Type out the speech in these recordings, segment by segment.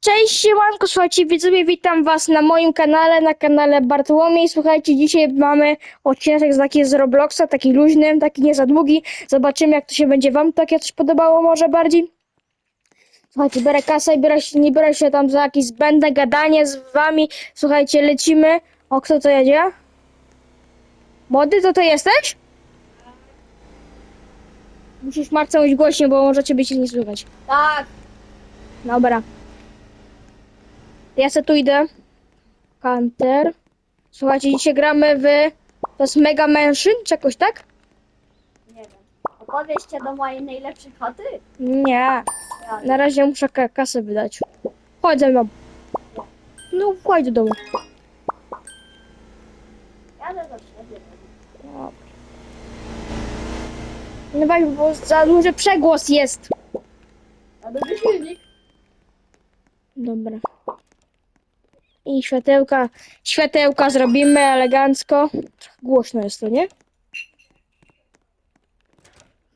Cześć, siemanko, słuchajcie, widzowie, witam was na moim kanale, na kanale Bartłomiej. Słuchajcie, dzisiaj mamy odcinek taki z Robloxa, taki luźny, taki nie za długi. Zobaczymy, jak to się będzie wam takie coś podobało może bardziej. Słuchajcie, biorę kasę i biorę się, nie biorę się tam za jakieś zbędne gadanie z wami. Słuchajcie, lecimy. O, kto to jedzie? Młody, to ty jesteś? Musisz Marce mówić głośniej, bo możecie być nie słychać. Tak, Dobra. Ja se tu idę. Counter. Słuchajcie, dzisiaj gramy w... To jest Mega Mansion, czy jakoś tak? nie wiem. Opowieście do mojej najlepszej chaty? Nie. Na razie muszę ka kasę wydać. Chodź ze mną. No, chodź do domu. jadę do siebie. No weź, bo za duży przegłos jest. Jadę do silnik. Dobra. Światełka. Światełka zrobimy elegancko. Głośno jest to, nie?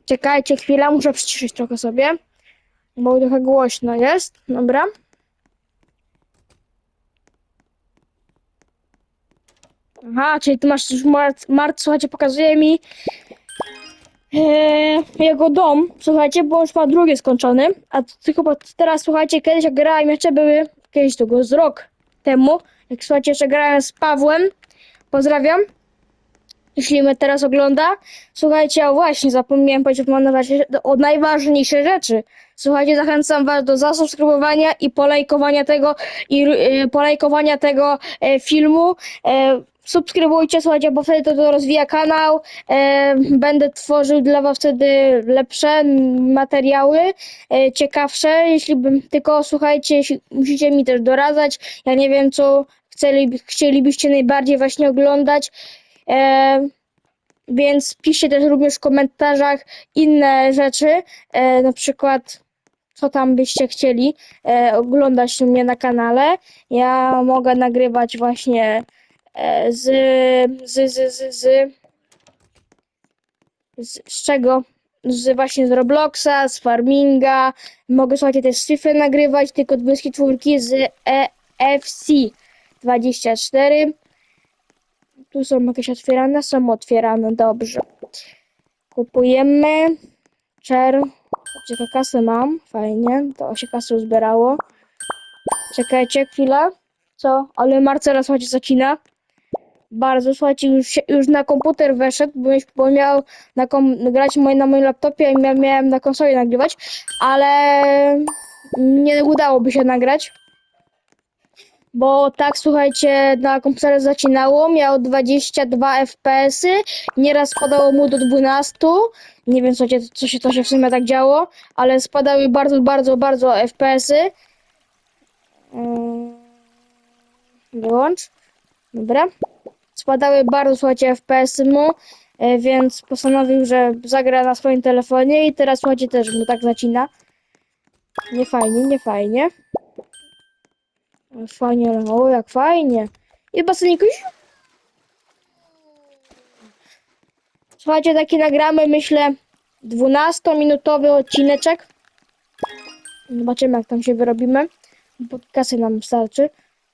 Czekajcie chwilę, muszę przyciszyć trochę sobie. Bo trochę głośno jest. Dobra. Aha, czyli ty masz już Mart, Mart słuchajcie, pokazuje mi Eee, jego dom, słuchajcie, bo już ma drugi skończony, a tylko teraz, słuchajcie, kiedyś jak grałem, jeszcze były, kiedyś tego z rok temu, jak słuchajcie, jeszcze grałem z Pawłem, pozdrawiam, jeśli mnie teraz ogląda, słuchajcie, o właśnie, zapomniałem powiedzieć o najważniejsze- o najważniejsze rzeczy, słuchajcie, zachęcam was do zasubskrybowania i polajkowania tego, i e, polajkowania tego e, filmu, e, subskrybujcie, słuchajcie, bo wtedy to, to rozwija kanał, e, będę tworzył dla was wtedy lepsze materiały, e, ciekawsze, jeśli bym, tylko słuchajcie, jeśli, musicie mi też doradzać, ja nie wiem, co chcieli, chcielibyście najbardziej właśnie oglądać, e, więc piszcie też również w komentarzach inne rzeczy, e, na przykład co tam byście chcieli e, oglądać u mnie na kanale. Ja mogę nagrywać właśnie z, z, z, z, z, z, z czego? Z właśnie z Robloxa, z Farminga. Mogę słuchajcie też z nagrywać, tylko 24 z EFC 24. Tu są jakieś otwierane, są otwierane, dobrze. Kupujemy. Czer. Czekaj, kasę mam, fajnie, to się kasy uzbierało. Czekajcie chwilę. Co? Ale Marcela, słuchajcie, zacina. Bardzo, słuchajcie, już, się- już na komputer weszedł, bo, miał- miał na kom, grać na moim laptopie i mia, miałem na konsoli nagrywać, ale nie udałoby się nagrać. Bo tak, słuchajcie, na komputerze zacinało, miał 22 FPS-y, nieraz spadało mu do 12. Nie wiem, słuchajcie, co się, to się w sumie tak działo, ale spadały bardzo, bardzo, bardzo FPS-y. Ym, Wyłącz. Dobra. Spadały bardzo, słuchajcie, FPS-y mu, e, więc postanowił, że zagra na swoim telefonie i teraz, słuchajcie, też mu tak zacina. Nie fajnie, nie fajnie. Fajnie, o, jak fajnie. I baseniku. Słuchajcie, taki nagramy, myślę, 12-minutowy odcineczek. Zobaczymy, jak tam się wyrobimy. Bo kasy nam starczy.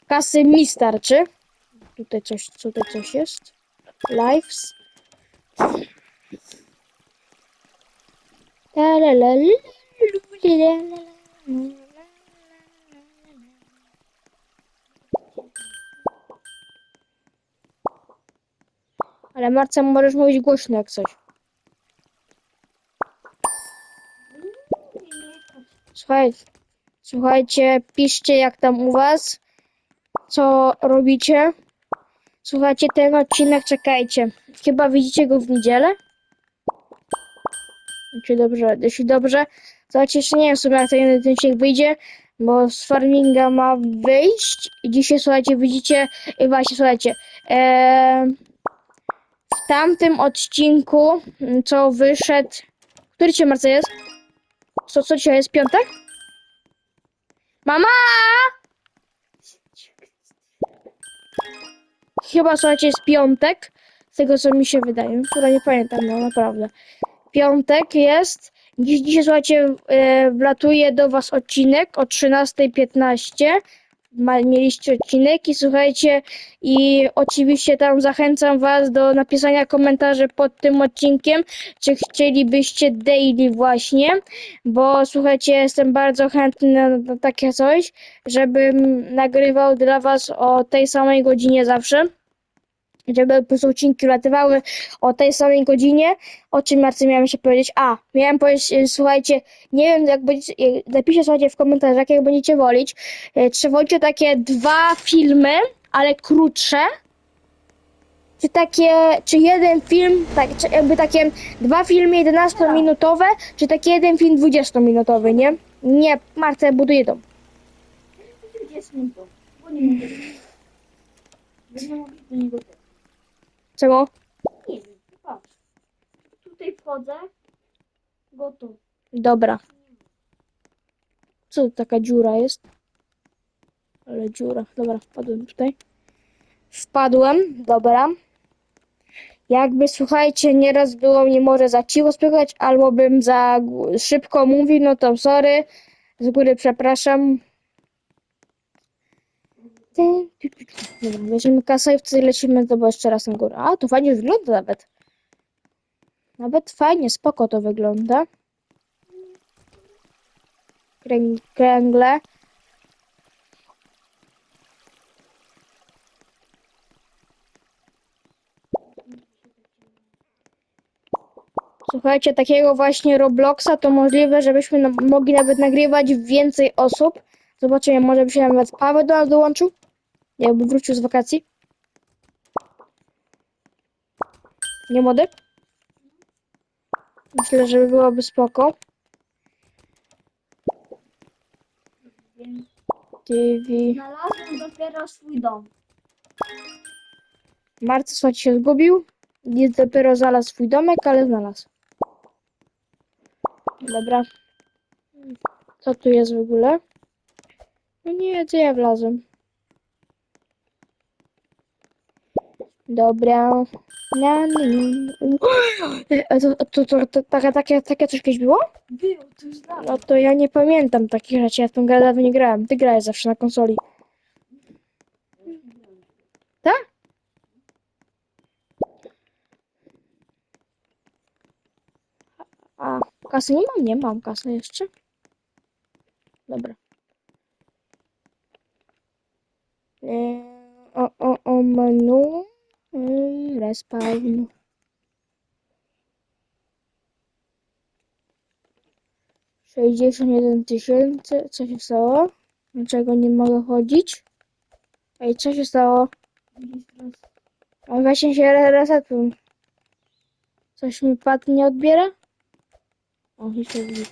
Kasy mi starczy. Tutaj coś, tutaj coś jest. Lives. Ale Marce, możesz mówić głośno jak coś. Słuchaj, słuchajcie, piszcie jak tam u was, co robicie. Słuchajcie, ten odcinek czekajcie. Chyba widzicie go w niedzielę? Jeśli dobrze, jeśli dobrze. Słuchajcie, jeszcze nie wiem w sumie jak ten odcinek wyjdzie, bo z farminga ma wyjść. I dzisiaj, słuchajcie, widzicie, i właśnie, słuchajcie, w tamtym odcinku, m, co wyszedł, który dzisiaj Marce jest? Co, co dzisiaj jest? Piątek? Mama! Chyba, słuchajcie, jest piątek. Z tego, co mi się wydaje. Chyba nie pamiętam, no naprawdę. Piątek jest. Dziś, dzisiaj, słuchajcie, e, wlatuje do Was odcinek o 13.15. Ma, mieliście odcinek i słuchajcie, i oczywiście tam zachęcam Was do napisania komentarzy pod tym odcinkiem, czy chcielibyście daily właśnie, bo słuchajcie, jestem bardzo chętny na takie coś, żebym nagrywał dla Was o tej samej godzinie zawsze. Żeby po prostu odcinki latywały o tej samej godzinie. O czym Marcy miałem się powiedzieć? A, miałem powiedzieć, e, słuchajcie, nie wiem, jak będziecie, e, napiszcie słuchajcie w komentarzach, jak będziecie wolić. E, Czy wolicie takie dwa filmy, ale krótsze? Czy takie, czy jeden film, tak, czy jakby takie dwa filmy 11-minutowe, czy taki jeden film 20-minutowy, nie? Nie, ja buduję dom. 20 minut. Nie mogę. Do niego. Czemu? Nie wiem, patrz. Tutaj wchodzę. Gotowy. Dobra. Co to taka dziura jest? Ale dziura. Dobra, wpadłem tutaj. Wpadłem, dobra. Jakby, słuchajcie, nieraz było mnie może za cicho słychać, albo bym za szybko mówił, no to sorry. Z góry przepraszam. Dobra, bierzemy kasę i wtedy lecimy to jeszcze raz na górę. A, to fajnie wygląda nawet. Nawet fajnie, spoko to wygląda. Kręg- kręgle. Słuchajcie, takiego właśnie Robloxa to możliwe, żebyśmy mogli nawet nagrywać więcej osób. Zobaczymy, może by się nawet Paweł do nas dołączył. Jakby wrócił z wakacji. Nie młody? Myślę, że byłoby spoko. TV. znalazłem dopiero swój dom. Słuchajcie się zgubił. Jest dopiero znalazł swój domek, ale znalazł. Dobra. Co tu jest w ogóle? No nie, gdzie ja wlazłem? Dobra. Na. A to, to, to, to, takie, takie, takie coś kiedyś było? Było, to już dawno. No to ja nie pamiętam takich rzeczy. Ja w tą grę dawno nie grałem. Ty grałeś zawsze na konsoli. Tak? A, kasy nie mam? Nie mam kasy jeszcze. Dobra. Eee, o, o, o, menu. Eee, respawn. Sześćdziesiąt jeden tysięcy. Co się stało? Dlaczego nie mogę chodzić? Ej, co się stało? A właśnie się re- resetuj. Coś mi pad nie odbiera? O, się widzi.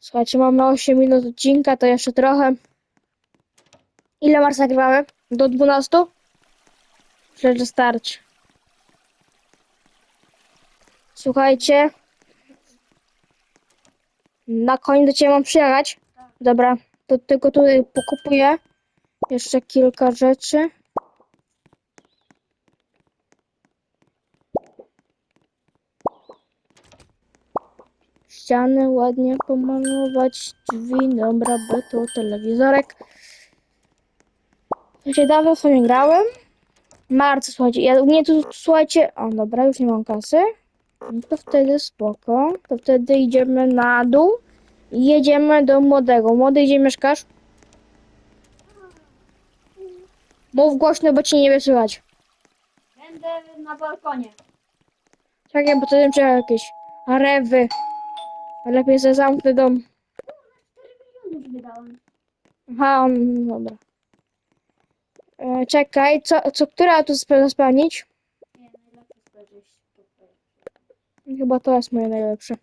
Słuchajcie, mamy 8 minut odcinka, to jeszcze trochę. Ile Mars nagrywamy? Do 12? Myślę, że starczy. Słuchajcie. Na koniec do Ciebie mam przyjechać. Dobra, to tylko tutaj pokupuję jeszcze kilka rzeczy. Ściany ładnie pomalować, drzwi, dobra, beto, telewizorek. Się dawno sobie grałem. Marce, słuchajcie, ja u mnie tu, słuchajcie, o dobra, już nie mam kasy. No to wtedy spoko. To wtedy idziemy na dół i jedziemy do młodego. Młody, gdzie mieszkasz? Mów głośno, bo ci nie słychać. Będę na balkonie. Czekaj, bo to wiem, że jakieś rewy. Lepiej sobie zamknę dom. 4 miliony wydałem. Aha, mm, dobra. E, czekaj, co, co, które auto spe- spełnić? Nie, najlepiej spojrzeć tutaj. Chyba to jest moje najlepsze.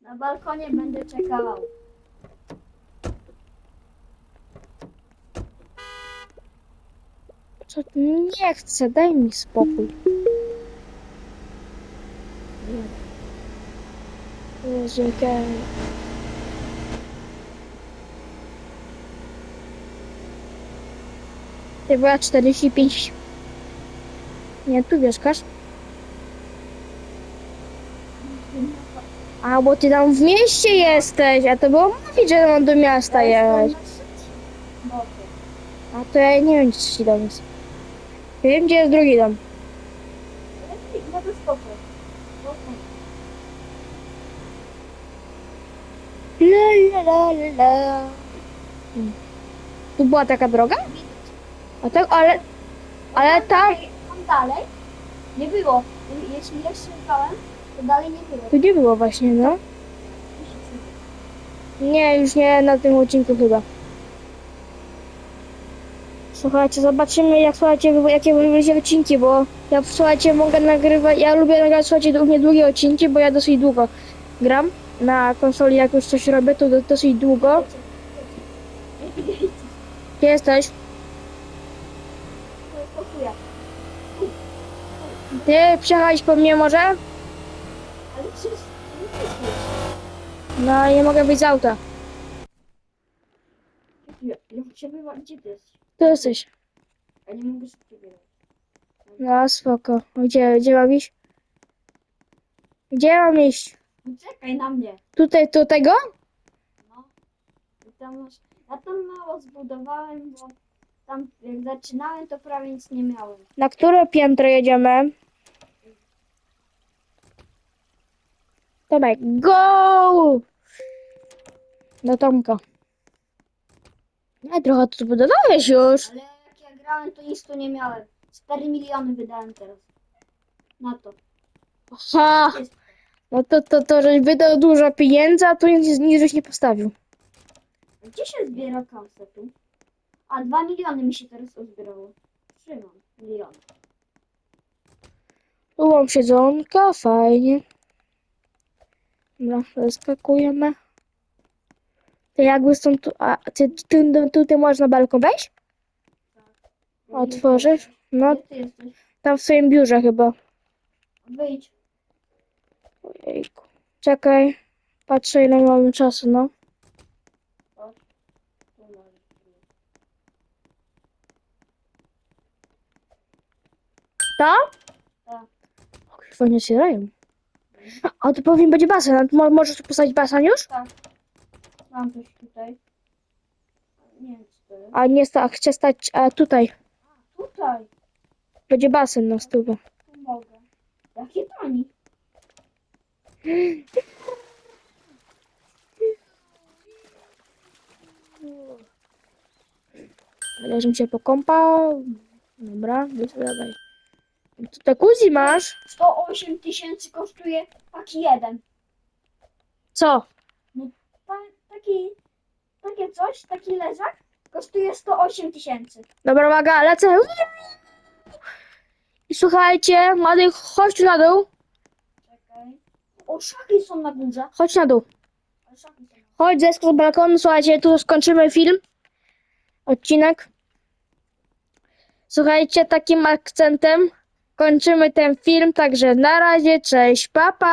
Na balkonie będę czekał. Co? Nie chcę, daj mi spokój. Jezu, jakie- Chyba 45 Nie, tu mieszkasz. A, bo ty tam w mieście jesteś, a to było mówić, że mam do miasta jechać. A to ja nie wiem, gdzie trzeci dom jest. Wiem, gdzie jest drugi dom. No to spoko. La, la, la, la. Tu była taka droga? A tak, ale, ale tam, Tam dalej nie było. Jeśli ja szukałem, to dalej nie było. tu nie było właśnie, no. Nie, już nie na tym odcinku chyba. Słuchajcie, zobaczymy jak słuchajcie, jakie wyjdzie odcinki, bo ja słuchajcie mogę nagrywać, ja lubię nagrywać słuchajcie dłu- niedługie odcinki, bo ja dosyć długo gram na konsoli, jak już coś robię, to do, dosyć długo. Gdzie jesteś? Spokój. Ty przyjechałeś po mnie może? Ale przecież nie. No nie mogę być z auta. Ja, ja wywalić, gdzie ty jesteś? Tu jesteś. Ja nie mogę szybciej wywalić. No spoko. Gdzie, gdzie mam iść? Gdzie mam iść? No Czekaj na mnie. Tutaj, do tego? No. I tam masz... Ja tam mało zbudowałem, bo tam jak zaczynałem, to prawie nic nie miałem. Na które piętro jedziemy? Tomek, go! Do Tomka. No trochę tu zbudowałeś już. Ale jak ja grałem, to nic tu nie miałem. 4 miliony wydałem teraz. Na to. Ha! No to, to, to żeś wydał dużo pieniędzy, a tu nic, nic żeś nie postawił. Gdzie się zbiera kasę tu? A 2 miliony mi się teraz uzbierało. Trzymam. Miliony. Tu mam siedzonka, fajnie. Dobra, zaskakujemy. To jakby stąd tu, a ty, ty, ty, tutaj można balkon wejść? Otworzysz? No, Gdzie ty jesteś? tam w swoim biurze chyba. Wyjdź. Ojejku. Czekaj, patrzę ile mamy czasu, no. To? Tak. O, Chyba nie otwierają. A to powinien być basen. A mo- możesz tu postawić basen już? Tak. Mam coś tutaj. Nie wiem co to jest. A nie sta, a chcę stać a tutaj. Tutaj. Będzie basen na stówę. Tu mogę. Jakie tani. Żebym się pokąpał. Dobra, dawaj. Jacuzzi masz? 108 tysięcy kosztuje taki jeden. Co? Ta, taki, takie coś, taki lezak kosztuje 108 tysięcy. Dobra, uwaga, lecę. I słuchajcie, młody, chodź tu na dół. Czekaj. O, szaki są na górze. Chodź na dół. Ale szaki są na górze. Chodź, zeskocz z balkonu, słuchajcie, tu skończymy film. Odcinek. Słuchajcie, takim akcentem kończymy ten film, także na razie, cześć, papa. Pa.